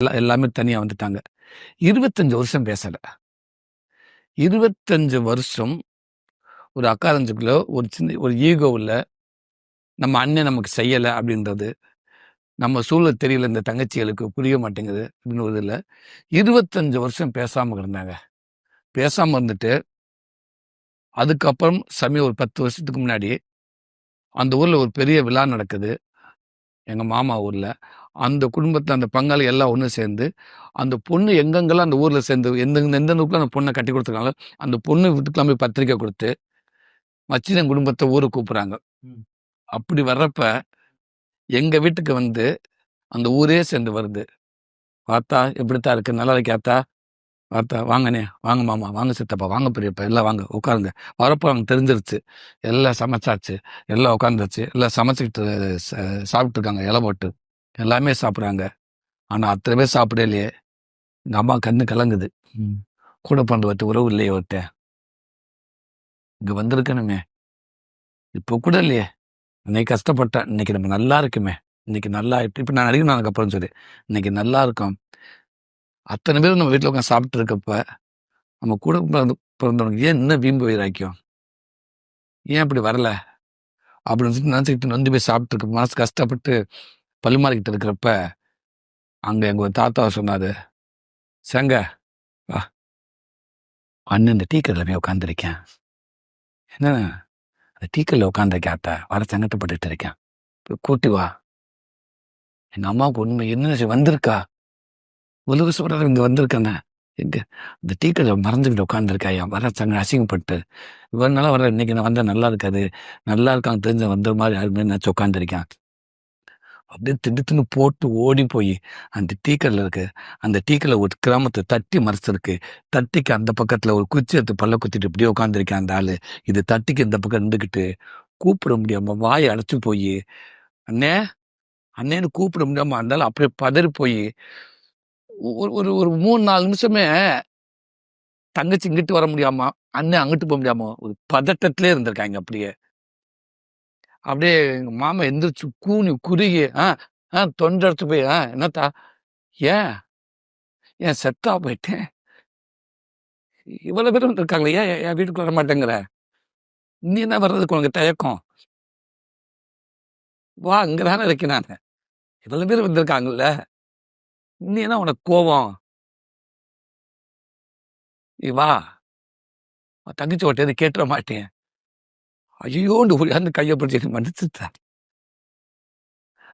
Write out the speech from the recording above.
எல்லாம் எல்லாமே தனியாக வந்துட்டாங்க. 25 வருஷம் பேசல. 25 வருஷம் ஒரு அக்காரஞ்சுக்குள்ள ஒரு சின்ன ஒரு ஈகோ நம்ம அண்ணன் நமக்கு செய்யலை அப்படின்றது. நம்ம சூழல் தெரியல இந்த தங்கச்சிகளுக்கு புரிய மாட்டேங்குது அப்படின்னு ஒரு இதில் இருபத்தஞ்சு வருஷம் பேசாமல் இருந்தாங்க. பேசாமல் இருந்துட்டு அதுக்கப்புறம் சமயம் ஒரு 10 வருஷத்துக்கு முன்னாடி அந்த ஊரில் ஒரு பெரிய விழா நடக்குது. எங்க மாமா ஊர்ல. அந்த குடும்பத்துல அந்த பங்காளி எல்லாம் ஒண்ணு சேர்ந்து, அந்த பொண்ணு எங்கெங்கெல்லாம் அந்த ஊர்ல சேர்ந்து எந்த எந்தெந்த ஊர்ல அந்த பொண்ண கட்டி குடுத்துருக்காங்களோ, அந்த பொண்ணு வீட்டுக்குலாம் போய் பத்திரிக்கை குடுத்து, மச்சினன் குடும்பத்த ஊருக்கு கூப்பிடுறாங்க. அப்படி வர்றப்ப, எங்க வீட்டுக்கு வந்து அந்த ஊரே சேர்ந்து வருது. "ஆத்தா எப்படித்தா இருக்கு? நல்லா இருக்கியா ஆத்தா வாங்கண்ணே, வாங்க மாமா, வாங்க சித்தப்பா, வாங்க பெரியப்பா, எல்லாம் வாங்க உட்காருங்க." வரப்போ அவங்களுக்கு தெரிஞ்சிருச்சு. எல்லாம் சமைச்சாச்சு. எல்லாம் உட்காந்தாச்சு. எல்லாம் சமைச்சுக்கிட்டு ச சாப்பிட்டு இருக்காங்க இலை போட்டு. எல்லாமே சாப்பிடுறாங்க. ஆனா அத்தனை பேர் சாப்பிடையிலயே, எங்க அம்மா கண்ணு கலங்குது. கூட பிறந்தவர்ட்ட உறவு இல்லையே இவர்ட்ட. இங்க வந்திருக்கணுமே. இப்போ கூட இல்லையே. இன்னைக்கு கஷ்டப்பட்டேன். இன்னைக்கு நம்ம நல்லா இருக்குமே. இன்னைக்கு நல்லா இப்ப இப்ப நான் நடிகன் ஆனதுக்கப்புறம் சரி. இன்னைக்கு நல்லா இருக்கோம். அத்தனை பேரும் நம்ம வீட்டில் உட்காந்து சாப்பிட்டு இருக்கப்ப, நம்ம கூட பிறந்த பிறந்தவனுக்கு ஏன் இன்னும் வீம்பு வைராக்கியம்? ஏன் இப்படி வரல? அப்படின்னு சொல்லி நினச்சிக்கிட்டு நொந்து போய் சாப்பிட்டு இருக்க மனசு கஷ்டப்பட்டு பல்லுமாறிக்கிட்டு இருக்கிறப்ப, அங்கே எங்கள் ஒரு தாத்தா சொன்னார் "சேங்க வா. அண்ணன் இந்த டீ போய் உட்காந்துருக்கேன் "என்ன?" "அந்த டீ உட்காந்துருக்கேன் அத்தை ஆத்தா. வர சங்கட்டப்பட்டுட்டு இருக்கேன். கூட்டி வா." எங்கள் அம்மாவுக்கு உண்மை என்ன வந்திருக்கா? உலக சொல்றாரு இங்க வந்திருக்கானே. எங்க? இந்த டீ கடை மறைஞ்சுக்கிட்டு உட்காந்துருக்காயா வர சங்க அசிங்கப்பட்டு. இவ்வளவு நாளா வர இன்னைக்கு நான் வந்தேன் நல்லா இருக்காது. நல்லா இருக்கான் தெரிஞ்ச வந்த மாதிரி யாருமே நினைச்சு உட்காந்துருக்கேன் அப்படியே திடுத்துன்னு போட்டு ஓடி போய் அந்த டீக்கல்ல இருக்கு. அந்த டீ ஒரு கிராமத்தை தட்டி மறைச்சிருக்கு. தட்டிக்கு அந்த பக்கத்தில் ஒரு குச்சி எடுத்து பல்ல குத்திட்டு இப்படியே உட்காந்துருக்கேன் அந்த ஆள் இது தட்டிக்கு இந்த பக்கம் இருந்துக்கிட்டு கூப்பிட முடியாமல் வாய் அடைச்சி போய் "அண்ணே, அண்ணேன்னு கூப்பிட முடியாமல் அந்த அப்படியே பதறி போய் ஒரு ஒரு ஒரு 3, 4 நிமிஷமே தங்கச்சி இங்கிட்டு வர முடியாமா அண்ணன் அங்கிட்டு போக முடியாம ஒரு பதட்டத்திலே இருந்திருக்காங்க அப்படியே. அப்படியே எங்க மாமா எந்திரிச்சு கூனி குறுகி, "ஆ, ஆ" தொண்டை போய், "ஆ என்னத்தா? ஏன்? ஏன் செத்தா போயிட்டேன்?" இவ்வளோ பேர் வந்திருக்காங்களே, ஏன் என் வீட்டுக்கு வர மாட்டேங்கிற? நீ என்ன வர்றதுக்கு உனக்கு தயக்கம்?" "வா, இங்க தானே இருக்கேன் நான் இவ்வளோ பேர் வந்திருக்காங்கல்ல. நீ என்ன உனக்கு கோபம் "நீ வா. தங்கச்சி உன்ட்ட கேட்டுற மாட்டேன்." ஐயோண்டு அந்த கையை பிடிச்சி மன்னிச்சுட்டேன்.